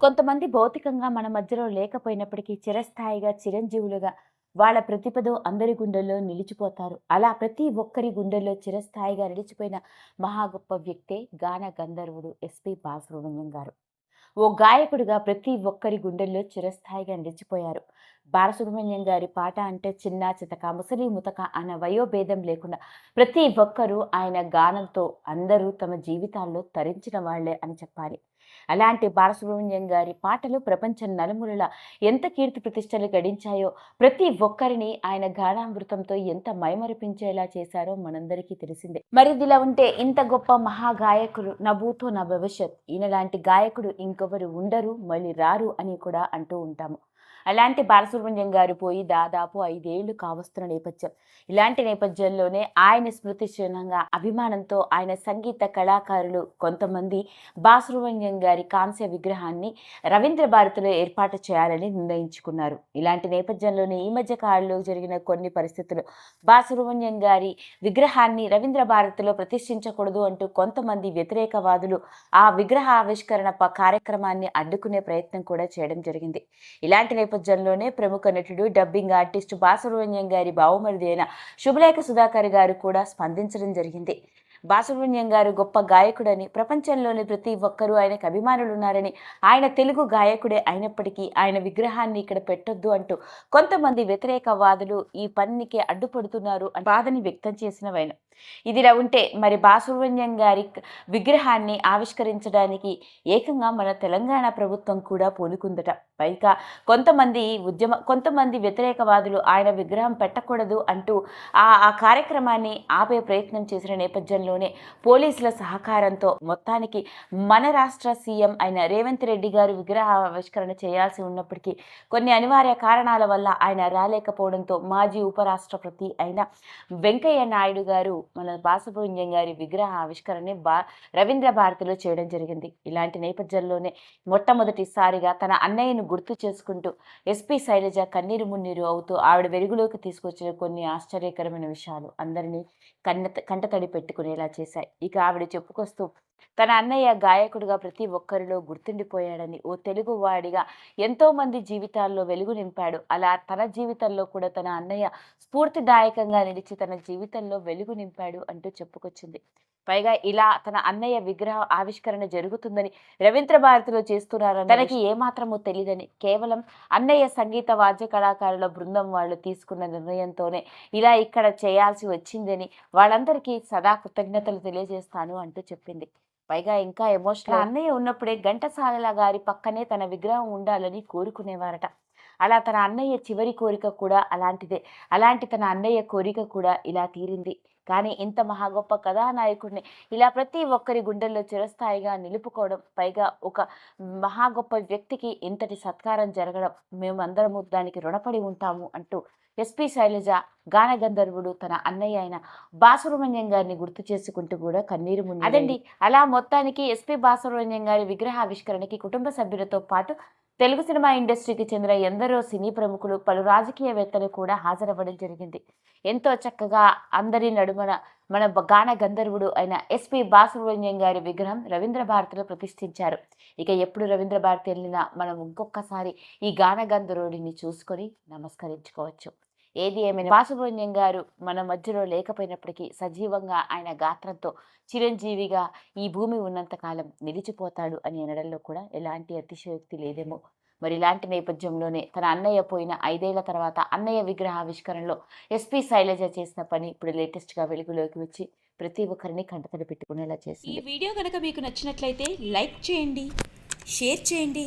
కొంతమంది భౌతికంగా మన మధ్యలో లేకపోయినప్పటికీ చిరస్థాయిగా చిరంజీవులుగా వాళ్ళ ప్రతిభతో అందరి గుండెల్లో నిలిచిపోతారు. అలా ప్రతి ఒక్కరి గుండెల్లో చిరస్థాయిగా నిలిచిపోయిన మహా గొప్ప వ్యక్తే గాన గంధర్వుడు ఎస్పి బాలసుబ్రహ్మణ్యం గారు. ఓ గాయకుడిగా ప్రతి ఒక్కరి గుండెల్లో చిరస్థాయిగా నిలిచిపోయారు. బాలసుబ్రహ్మణ్యం గారి పాట అంటే చిన్న చితక ముసలి ముతక అన్న వయోభేదం లేకుండా ప్రతి ఒక్కరూ ఆయన గానంతో అందరూ తమ జీవితాల్లో తరించిన వాళ్ళే అని చెప్పాలి. అలాంటి బాలసుబ్రహ్మణ్యం గారి పాటలు ప్రపంచం నలుమూలల ఎంత కీర్తి ప్రతిష్టలు గడించాయో ప్రతి ఒక్కరిని ఆయన గానామృతంతో ఎంత మైమరిపించేలా చేశారో మనందరికీ తెలిసిందే. మరి ఇదిలా ఉంటే ఇంత గొప్ప మహాగాయకుడు నా భూతో నా భవిష్యత్. ఈయన లాంటి గాయకుడు ఇంకొకరు ఉండరు మళ్ళీ రారు అని కూడా అంటూ ఉంటాము. అలాంటి బాలసుబ్రహ్మణ్యం గారు పోయి దాదాపు ఐదేళ్ళు కావస్తున్న నేపథ్యం. ఇలాంటి నేపథ్యంలోనే ఆయన స్మృతి చిహ్నంగా అభిమానంతో ఆయన సంగీత కళాకారులు కొంతమంది బాలసుబ్రహ్మణ్యం గారి కాంస్య విగ్రహాన్ని రవీంద్ర భారతిలో ఏర్పాటు చేయాలని నిర్ణయించుకున్నారు. ఇలాంటి నేపథ్యంలోనే ఈ మధ్య కాలంలో జరిగిన కొన్ని పరిస్థితులు బాలసుబ్రహ్మణ్యం గారి విగ్రహాన్ని రవీంద్ర భారతిలో ప్రతిష్ఠించకూడదు అంటూ కొంతమంది వ్యతిరేకవాదులు ఆ విగ్రహ ఆవిష్కరణ కార్యక్రమాన్ని అడ్డుకునే ప్రయత్నం కూడా చేయడం జరిగింది. ఇలాంటి నేపథ్యంలోనే ప్రముఖ నటుడు డబ్బింగ్ ఆర్టిస్ట్ బాసుబ్రహ్మణ్యం గారి బావమరిది అయిన శుభలేఖ సుధాకర్ గారు కూడా స్పందించడం జరిగింది. బాసుబ్రహ్మణ్యం గారు గొప్ప గాయకుడని ప్రపంచంలోని ప్రతి ఒక్కరూ ఆయనకు అభిమానులు ఉన్నారని ఆయన తెలుగు గాయకుడే అయినప్పటికీ ఆయన విగ్రహాన్ని ఇక్కడ పెట్టొద్దు అంటూ కొంతమంది వ్యతిరేకవాదులు ఈ పనికి అడ్డుపడుతున్నారు అని బాధని వ్యక్తం చేసిన చేసినవైన ఇదిలా ఉంటే మరి బాసుబ్రహ్మణ్యం గారి విగ్రహాన్ని ఆవిష్కరించడానికి ఏకంగా మన తెలంగాణ ప్రభుత్వం కూడా పూనుకుందట. పైగా కొంతమంది ఉద్యమ కొంతమంది వ్యతిరేకవాదులు ఆయన విగ్రహం పెట్టకూడదు అంటూ ఆ ఆ కార్యక్రమాన్ని ఆపే ప్రయత్నం చేసిన నేపథ్యంలోనే పోలీసుల సహకారంతో మొత్తానికి మన రాష్ట్ర సీఎం అయిన రేవంత్ రెడ్డి గారు విగ్రహ ఆవిష్కరణ చేయాల్సి ఉన్నప్పటికీ కొన్ని అనివార్య కారణాల వల్ల ఆయన రాలేకపోవడంతో మాజీ ఉపరాష్ట్రపతి అయిన వెంకయ్య నాయుడు గారు మన బాసుబ్రహ్మణ్యం గారి విగ్రహ ఆవిష్కరణని బా రవీంద్ర భారతిలో చేయడం జరిగింది. ఇలాంటి నేపథ్యంలోనే మొట్టమొదటిసారిగా తన అన్నయ్యను గుర్తు చేసుకుంటూ ఎస్పీ శైలజ కన్నీరు మున్నీరు అవుతూ ఆవిడ వెలుగులోకి తీసుకొచ్చిన కొన్ని ఆశ్చర్యకరమైన విషయాలు అందరినీ కన్న కంటతడి పెట్టుకునేలా చేశాయి. ఇక ఆవిడ చెప్పుకొస్తూ తన అన్నయ్య గాయకుడిగా ప్రతి ఒక్కరిలో గుర్తుండిపోయాడని ఓ తెలుగు వాడిగా ఎంతో మంది జీవితాల్లో వెలుగు నింపాడు. అలా తన జీవితంలో కూడా తన అన్నయ్య స్ఫూర్తిదాయకంగా నిలిచి తన జీవితంలో వెలుగు నింపాడు అంటూ చెప్పుకొచ్చింది. పైగా ఇలా తన అన్నయ్య విగ్రహ ఆవిష్కరణ జరుగుతుందని రవీంద్ర భారతిలో చేస్తున్నారని తనకి ఏమాత్రమూ తెలియదని కేవలం అన్నయ్య సంగీత వాద్య కళాకారుల బృందం వాళ్ళు తీసుకున్న నిర్ణయంతోనే ఇలా ఇక్కడ చేయాల్సి వచ్చిందని వాళ్ళందరికీ సదా కృతజ్ఞతలు తెలియజేస్తాను అంటూ చెప్పింది. పైగా ఇంకా ఎమోషనల్ అన్నయ్య ఉన్నప్పుడే ఘంటసాల గారి పక్కనే తన విగ్రహం ఉండాలని కోరుకునేవారట. అలా తన అన్నయ్య చివరి కోరిక కూడా అలాంటిదే. అలాంటి తన అన్నయ్య కోరిక కూడా ఇలా తీరింది. కానీ ఇంత మహా గొప్ప కథానాయకుడిని ఇలా ప్రతి ఒక్కరి గుండెల్లో చిరస్థాయిగా నిలుపుకోవడం పైగా ఒక మహా గొప్ప వ్యక్తికి ఇంతటి సత్కారం జరగడం మేమందరము దానికి రుణపడి ఉంటాము అంటూ ఎస్పి శైలజ గానగంధర్వుడు తన అన్నయ్య అయిన బాసుబ్రహ్మణ్యం గారిని గుర్తు చేసుకుంటూ కూడా కన్నీరు మున్ని అదండి. అలా మొత్తానికి ఎస్పి బాసుబ్రహ్మణ్యం గారి విగ్రహ ఆవిష్కరణకి కుటుంబ సభ్యులతో పాటు తెలుగు సినిమా ఇండస్ట్రీకి చెందిన ఎందరో సినీ ప్రముఖులు పలు రాజకీయవేత్తలు కూడా హాజరవ్వడం జరిగింది. ఎంతో చక్కగా అందరి నడుమన మన గాన గంధర్వుడు అయిన ఎస్పి బాసుబ్రహ్మణ్యం గారి విగ్రహం రవీంద్ర భారతిలో ప్రతిష్ఠించారు. ఇక ఎప్పుడు రవీంద్ర భారతి వెళ్ళినా మనం ఇంకొకసారి ఈ గాన గంధర్వుడిని చూసుకొని నమస్కరించుకోవచ్చు. ఏది ఏమైనా బాసుబ్రహ్మణ్యం గారు మన మధ్యలో లేకపోయినప్పటికీ సజీవంగా ఆయన గాత్రంతో చిరంజీవిగా ఈ భూమి ఉన్నంతకాలం నిలిచిపోతాడు అని అనడంలో కూడా ఎలాంటి అతిశయోక్తి లేదేమో. మరి ఇలాంటి నేపథ్యంలోనే తన అన్నయ్య పోయిన ఐదేళ్ళ తర్వాత అన్నయ్య విగ్రహ ఆవిష్కరణలో ఎస్పీ శైలజ చేసిన పని ఇప్పుడు లేటెస్ట్గా వెలుగులోకి వచ్చి ప్రతి ఒక్కరిని కంటతడి పెట్టుకునేలా ఈ చేసింది. వీడియో కనుక మీకు నచ్చినట్లయితే లైక్ చేయండి షేర్ చేయండి